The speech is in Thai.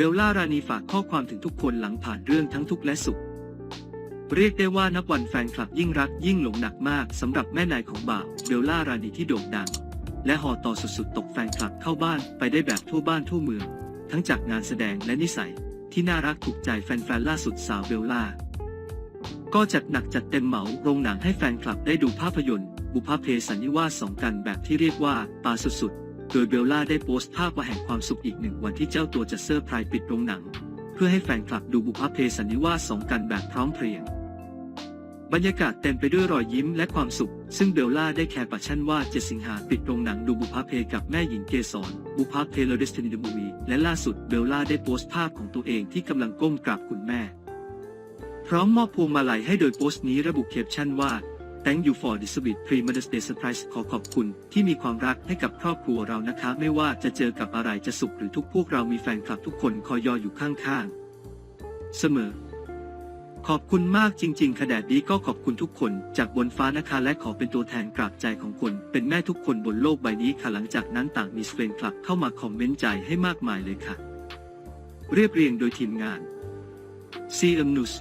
เบลล่ารานีฝากข้อความถึงทุกคนหลังผ่านเรื่องทั้งทุกข์และสุข เรียกได้ว่านับวันแฟนคลับยิ่งรักยิ่งหลงหนักมากสำหรับแม่นายของบ่าวเบลล่ารานีที่โด่งดัง และห่อต่อสุดๆ ตกแฟนคลับเข้าบ้านไปได้แบบทั่วบ้านทั่วเมือง ทั้งจากงานแสดงและนิสัย ที่น่ารักถูกใจแฟนๆล่าสุดสาวเบลล่าก็จัดหนักจัดเต็มเหมาโรงหนังให้แฟนคลับได้ดูภาพยนตร์ บุพเพสันนิวาสสองกันแบบที่เรียกว่าปาสุดๆ โดยเบลล่าได้โพสต์ภาพว่าแห่งความสุขอีกหนึ่งวันที่เจ้าตัวจะเซอร์ไพรส์ปิดโรงหนัง เพื่อให้แฟนคลับดูบุพเพสันนิวาสสองกันแบบพร้อมเพรียง บรรยากาศเต็มไปด้วยรอยยิ้มและความสุข ซึ่งเบลล่าได้แคร์ปากชั่นว่าจะสิงหาปิดโรงหนังดูบุพเพกับแม่หญิงเกสรบุพเพโลเดสตินีเดมูวีและล่าสุดเบลล่าได้โพสต์ภาพของตัวเองที่กำลังก้มกราบคุณแม่ พร้อมมอบพวงมาลัยให้โดยโพสต์นี้ระบุแคปชั่นว่า Thank you for the sweet pre-Mother's Day surprise ขอขอบคุณที่มีความรักให้กับครอบครัวเรานะคะ ไม่ว่าจะเจอกับอะไรจะสุขหรือทุกพวกเรามีแฟนคลับทุกคนคอยยออยู่ข้างๆ เสมอ ขอบคุณมากจริงๆขนาดนี้ก็ขอบคุณทุกคนจากบนฟ้านะคะและขอเป็นตัวแทนกราบใจของคน เป็นแม่ทุกคนบนโลกใบนี้ค่ะหลังจากนั้นต่างมีแฟนคลับเข้ามาคอมเมนต์ใจให้มากมายเลยค่ะ เรียบเรียงโดยทีมงาน CM News